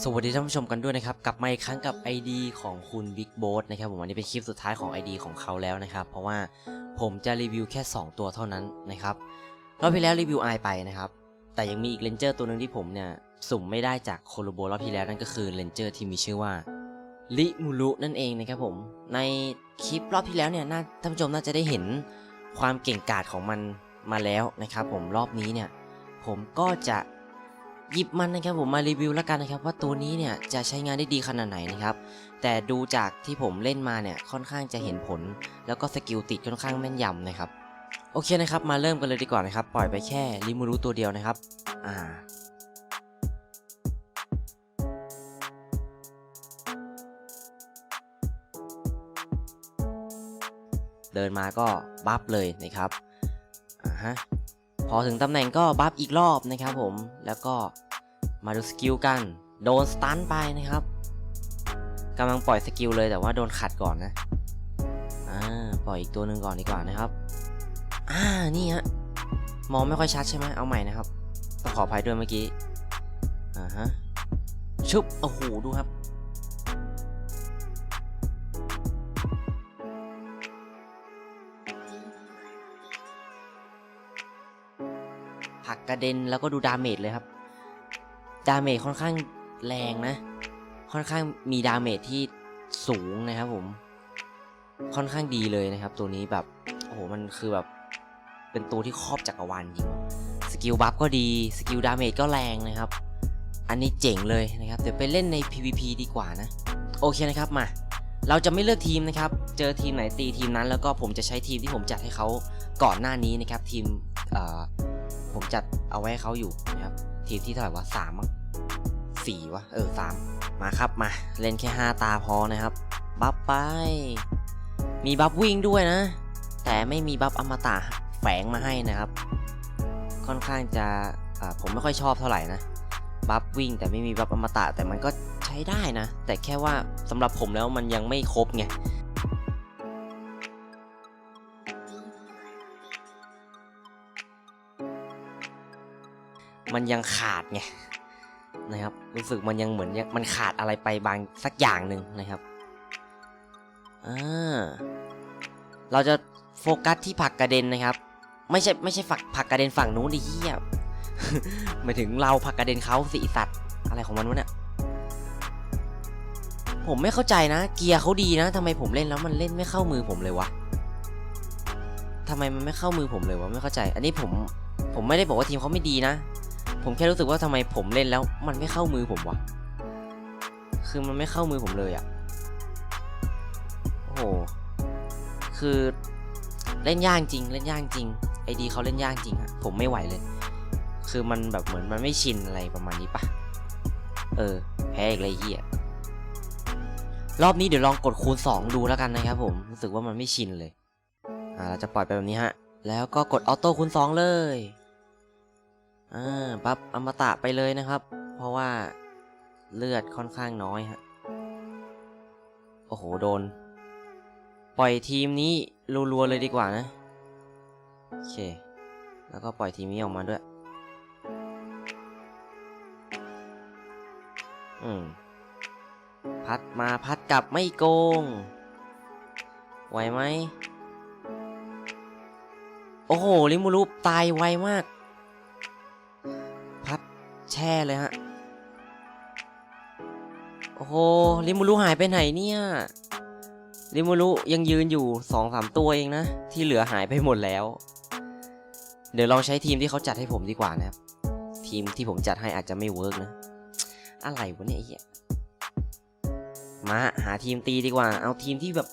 สวัสดีท่านผู้ชมกันด้วยนะครับกลับมาอีกครั้งกับ ID ของคุณ Big b o s นะครับผมวันนี้เป็นคลิปสุดท้ายของ ID ของเขาแล้วนะครับ เพราะว่าผมจะรีวิวแค่ 2 ตัวเท่านั้นนะครับรอบที่แล้วรีวิวไอไปนะครับ แต่ยังมีอีกเลนเจอร์ตัวหนึ่งที่ผมเนี่ยสุ่มไม่ได้จากโคโลโบรอบที่แล้วนั่นก็คือเลนเจอร์ที่มีชื่อว่าลิมูรุนั่นเองนะครับผมในคลิปรอบที่แล้วเนี่ยท่านผู้ชมน่าจะได้เห็นความเก่งกาจของมันมาแล้วนะครับ ผมรอบนี้เนี่ยผมก็จะ หยิบมันนะครับผมมารีวิวแล้วกันนะครับว่าตัวนี้เนี่ยจะใช้งานได้ดีขนาดไหนนะครับแต่ดูจากที่ผมเล่นมาเนี่ยค่อนข้างจะเห็นผล แล้วก็สกิลติดค่อนข้างแม่นยำนะครับโอเคนะครับมาเริ่มกันเลยดีกว่านะครับปล่อยไปแค่ริมูรุตัวเดียวนะครับอ่าเดินมาก็บัฟเลยนะครับอ่าฮะพอถึงตำแหน่งก็บัฟอีกรอบนะครับผม แล้วก็ มาดูสกิลกัน โดนสตันไปนะครับกำลังปล่อยสกิลเลยแต่ว่าโดนขัดก่อนนะ อ่า ปล่อยอีกตัวหนึ่งก่อนดีกว่านะครับ อ่า นี่ฮะ มองไม่ค่อยชัดใช่ไหมเอาใหม่นะครับ ต้องขออภัยด้วยเมื่อกี้ อ่าฮะ ชุบ โอ้โห ดูครับ ผักกระเด็นแล้วก็ดูดาเมจเลยครับ ดาเมจค่อนข้างแรงนะ ค่อนข้างมีดาเมจที่สูงนะครับผม ค่อนข้างดีเลยนะครับ ตัวนี้แบบโอ้โหมันคือแบบเป็นตัวที่ครอบจักรวาลจริงสกิลบัฟก็ดีสกิลดาเมจก็แรงนะครับ อันนี้เจ๋งเลยนะครับเดี๋ยวไปเล่นใน PVP ดีกว่านะ โอเคนะครับมา เราจะไม่เลือกทีมนะครับ เจอทีมไหนตีทีมนั้น แล้วก็ผมจะใช้ทีมที่ผมจัดให้เขาก่อนหน้านี้นะครับทีมผมจัดเอาไว้ให้เขาอยู่นะครับ ทีมที่เท่าไหร่วะสามมั้งสี่วะ เออสามมาครับมา เล่นแค่5ตาพอนะครับ บัฟไป มีบัฟวิ่งด้วยนะ แต่ไม่มีบัฟอมตะแฝงมาให้นะครับ ค่อนข้างจะผมไม่ค่อยชอบเท่าไหร่นะ บัฟวิ่งแต่ไม่มีบัฟอมตะแต่มันก็ใช้ได้นะ แต่แค่ว่าสำหรับผมแล้วมันยังไม่ครบไง มันยังขาดไงนะครับรู้สึกมันยังเหมือนมันขาดอะไรไปบางสักอย่างหนึ่งนะครับอ่าเราจะโฟกัสที่ผักกระเด็นนะครับ ไม่ใช่ไม่ใช่ฝักผักกระเด็นฝั่งนู้นดิเฮียหมายถึงเราผักกระเด็นเขาสิสัตว์อะไรของมันวะเนี่ยผมไม่เข้าใจนะ เกียร์เขาดีนะทำไมผมเล่นแล้วมันเล่นไม่เข้ามือผมเลยวะทำไมมันไม่เข้ามือผมเลยวะไม่เข้าใจ อันนี้ผมผมไม่ได้บอกว่าทีมเขาไม่ดีนะ ผมแค่รู้สึกว่าทำไมผมเล่นแล้ว มันไม่เข้ามือผมวะ คือมันไม่เข้ามือผมเลยอะ่ะ โอ้โห คือเล่นยากจริง เล่นยากจริง ไอดีเขาเล่นยากจริงฮะผมไม่ไหวเลย คือมันแบบเหมือนมันไม่ชินอะไรประมาณนี้ปะเออ แพ้อีกเลยเฮียรอบนี้เดี๋ยวลองกดคูณ 2 ดูแล้วกันนะครับผม รู้สึกว่ามันไม่ชินเลย อ่า เราจะปล่อยไปแบบนี้ฮะ แล้วก็กดออโต้คูณ 2 เลย อ่าปั๊บอมตะไปเลยนะครับ เพราะว่าเลือดค่อนข้างน้อยฮะ โอ้โห โดน ปล่อยทีมนี้รัวๆเลยดีกว่านะ โอเค แล้วก็ปล่อยทีมนี้ออกมาด้วย อืม พัดมาพัดกลับไม่โกง ไหวไหม โอ้โห ลิมูรุตายไวมาก ช่เลยฮะ โอ้โหลิมูรุหายไปไหนเนี่ยลิมูรุยังยืนอยู่สองสามตัวเองนะ ที่เหลือหายไปหมดแล้ว เดี๋ยวลองใช้ทีมที่เขาจัดให้ผมดีกว่านะครับ ทีมที่ผมจัดให้อาจจะไม่เวิร์กนะ อะไรวะเนี่ยไอ้เหี้ยมาหาทีมตีดีกว่า เอาทีมที่แบบ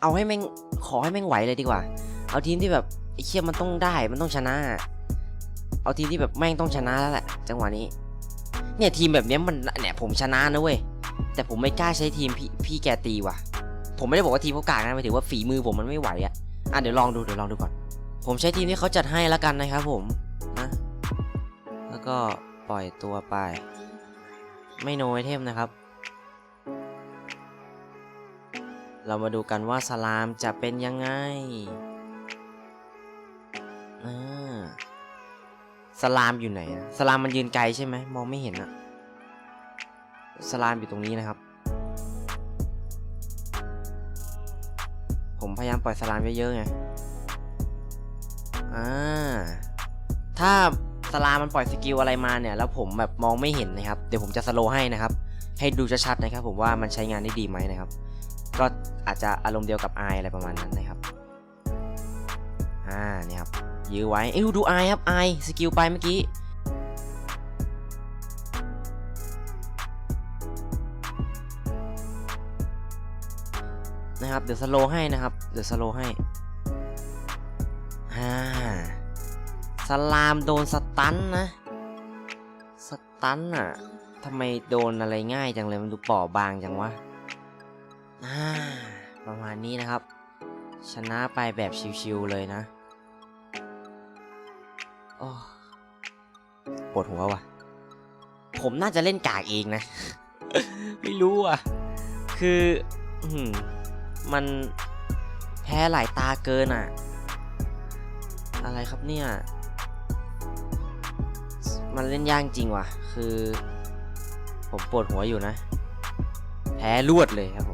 เอาให้แม่งขอให้แม่งไหวเลยดีกว่า เอาทีมที่แบบไอ้เชี่ยมันต้องได้มันต้องชนะ เอาทีมที่แบบแม่งต้องชนะแล้วแหละจังหวะนี้ เนี่ยทีมแบบนี้มันเนี่ยผมชนะนะเว้ยแต่ผมไม่กล้าใช้ทีมพี่พี่แกตีว่ะ ผมไม่ได้บอกว่าทีมเขากากนะหมายถึงว่าฝีมือผมมันไม่ไหวอะอะเดี๋ยวลองดูเดี๋ยวลองดูก่อน ผมใช้ทีมที่เขาจัดให้แล้วกันนะครับผมนะแล้วก็ปล่อยตัวไป ไม่โนไอเทมนะครับ เรามาดูกันว่าสลามจะเป็นยังไง สลามอยู่ไหนอะสลามมันยืนไกลใช่ไหมมองไม่เห็นอะสลามอยู่ตรงนี้นะครับ ผมพยายามปล่อยสลามเยอะๆไงอ่าถ้าสลามมันปล่อยสกิลอะไรมาเนี่ย แล้วผมแบบมองไม่เห็นนะครับ เดี๋ยวผมจะสโลให้นะครับ ให้ดูชัดๆนะครับ ผมว่ามันใช้งานได้ดีไหมนะครับ ก็อาจจะอารมณ์เดียวกับไออะไรประมาณนั้นนะครับ อ่านี่ครับ ยื้อไว้เอ้ยดูไอครับไอสกิลไปเมื่อกี้นะครับเดี๋ยวสโลให้นะครับเดี๋ยวสโลให้อ่าสลามโดนสตันนะสตันอะทำไมโดนอะไรง่ายจังเลยมันดูปราะบางจังวะอ่าประมาณนี้นะครับ ชนะไปแบบชิวๆเลยนะ ปวดหัวว่ะ ผมน่าจะเล่นกากเองนะ ไม่รู้อะคืออื้อหือมันแพ้หลายตาเกินอะ อะไรครับเนี่ย มันเล่นยากจริงว่ะ คือ ผมปวดหัวอยู่นะ แพ้รวดเลยครับผม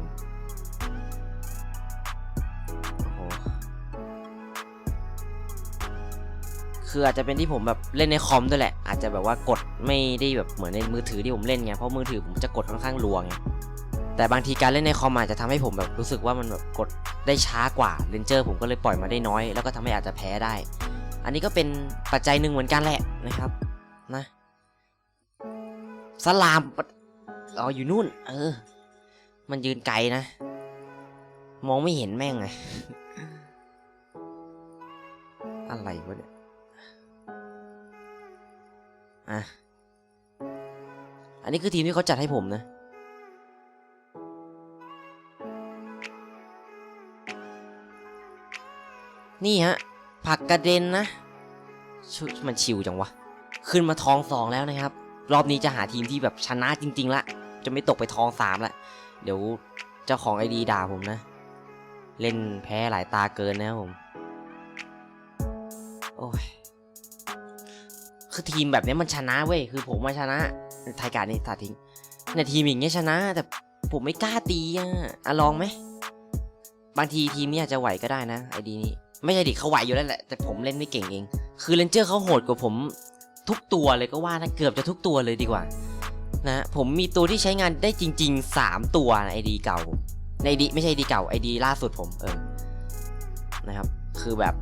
คืออาจจะเป็นที่ผมแบบเล่นในคอมด้วยแหละ อาจจะแบบว่ากดไม่ได้แบบเหมือนในมือถือที่ผมเล่นไง เพราะมือถือผมจะกดค่อนข้างรัวไง แต่บางทีการเล่นในคอมอาจจะทำให้ผมแบบรู้สึกว่ามันแบบกดได้ช้ากว่าเรนเจอร์ผมก็เลยปล่อยมาได้น้อย แล้วก็ทำให้อาจจะแพ้ได้ อันนี้ก็เป็นปัจจัยหนึ่งเหมือนกันแหละนะครับนะสลามอ๋ออยู่นู่น เออ มันยืนไกลนะ มองไม่เห็นแม่งไงอะไรวะเนี่ย อะ อันนี้คือทีมที่เขาจัดให้ผมนะ นี่ฮะ ผักกระเด็นนะชุมันชิวจังวะ ขึ้นมาทองสองแล้วนะครับ รอบนี้จะหาทีมที่แบบชนะจริง ๆ ละ จะไม่ตกไปทองสามละ เดี๋ยวเจ้าของไอดีด่าผมนะ เล่นแพ้หลายตาเกินนะครับผม โอ้ย คือทีมแบบนี้มันชนะเว้ยคือผมมาชนะไทยการนี่ตัดทิ้งเนี่ยทีมอย่างเงี้ยชนะ แต่ผมไม่กล้าตีอะอะลองไหมบางทีทีมนี้อาจจะไหวก็ได้นะไอดีนี้ไม่ใช่ดิเขาไหวอยู่แล้วแหละแต่ผมเล่นไม่เก่งเอง คือเลนเจอร์เขาโหดกว่าผมทุกตัวเลยก็ว่านะเกือบจะทุกตัวเลยดีกว่านะผมมีตัวที่ใช้งานได้จริง ๆ 3 ตัวในไอดีเก่าในดีไม่ใช่ดีเก่าไอดีล่าสุดผมเออนะครับ คือแบบ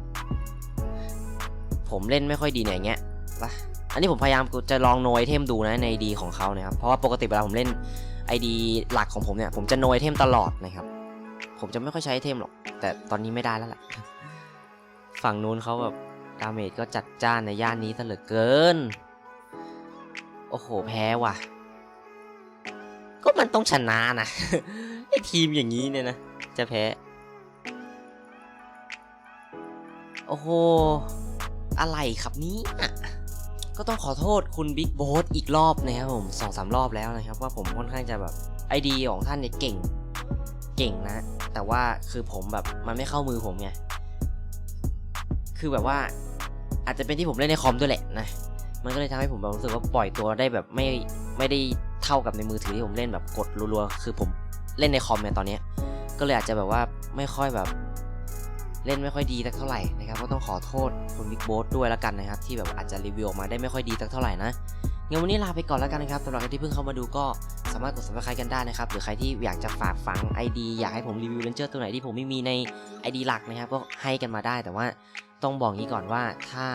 ผมเล่นไม่ค่อยดีเนี่ยอย่างเงี้ย ปะอันนี้ผมพยายามจะลองโนยเทมดูนะในดีของเขานะครับ เพราะว่าปกติเวลาผมเล่นไอดีหลักของผมเนี่ย ผมจะโนยเทมตลอดนะครับ ผมจะไม่ค่อยใช้เทมหรอก แต่ตอนนี้ไม่ได้แล้วแหละฝั่งนู้นเขาแบบดาเมจก็จัดจ้านในย่านนี้ซะเหลือเกิน โอ้โห แพ้ว่ะ ก็มันต้องชนะนะไอทีมอย่างนี้เนี่ยนะ จะแพ้ โอ้โห อะไรครับนี้ ก็ต้องขอโทษคุณบิ๊กโบสอีกรอบนะครับผมสองสามรอบแล้วนะครับ ว่าผมค่อนข้างจะแบบไอดีของท่านเนี่ยเก่ง เก่งนะ แต่ว่าคือผมแบบมันไม่เข้ามือผมไง คือแบบว่าอาจจะเป็นที่ผมเล่นในคอมด้วยแหละนะ มันก็เลยทำให้ผมแบบรู้สึกว่าปล่อยตัวได้แบบไม่ไม่ได้เท่ากับในมือถือที่ผมเล่นแบบกดรัวๆ คือผมเล่นในคอมเนี่ยตอนเนี้ย ก็เลยอาจจะแบบว่าไม่ค่อยแบบ เล่นไม่ค่อยดีสักเท่าไหร่นะครับก็ต้องขอโทษคุณบิ๊กโบสด้วยแล้วกันนะครับ ที่แบบอาจจะรีวิวออกมาได้ไม่ค่อยดีสักเท่าไหร่นะงั้นวันนี้ลาไปก่อนแล้วกันนะครับสำหรับใครที่เพิ่งเข้ามาดูก็สามารถกด subscribe กันได้นะครับหรือใครที่อยากจะฝากฝัง ID อยากให้ผมรีวิวเลนเจอร์ตัวไหนที่ผมไม่มีใน ID หลักนะครับก็ให้กันมาได้แต่ว่าต้องบอกงี้ก่อนว่าถ้า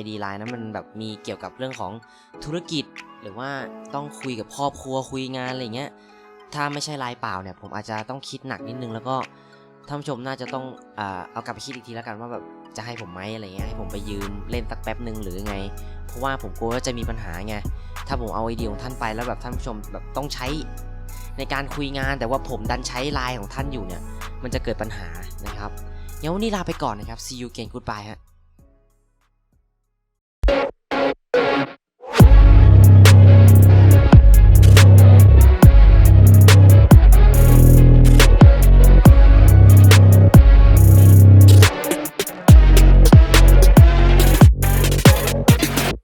ID Line นั้นมันแบบมีเกี่ยวกับเรื่องของธุรกิจ หรือว่าต้องคุยกับครอบครัวคุยงานอะไรเงี้ยถ้าไม่ใช่ไลน์เปล่าเนี่ยผมอาจจะต้องคิดหนักนิดนึงแล้วก็ ท่านผู้ชมน่าจะต้องอ่าเอากลับไปคิดอีกทีแล้วกันว่าแบบจะให้ผมไหมอะไรเงี้ยให้ผมไปยืมเล่นสักแป๊บหนึ่งหรือไง เพราะว่าผมกลัวว่าจะมีปัญหาไงถ้าผมเอาไอเดียของท่านไปแล้วแบบท่านผู้ชมแบบต้องใช้ในการคุยงานแต่ว่าผมดันใช้ไลน์ของท่านอยู่เนี่ย มันจะเกิดปัญหานะครับงั้นวันนี้ลาไปก่อนนะครับ see you again goodbye ฮะ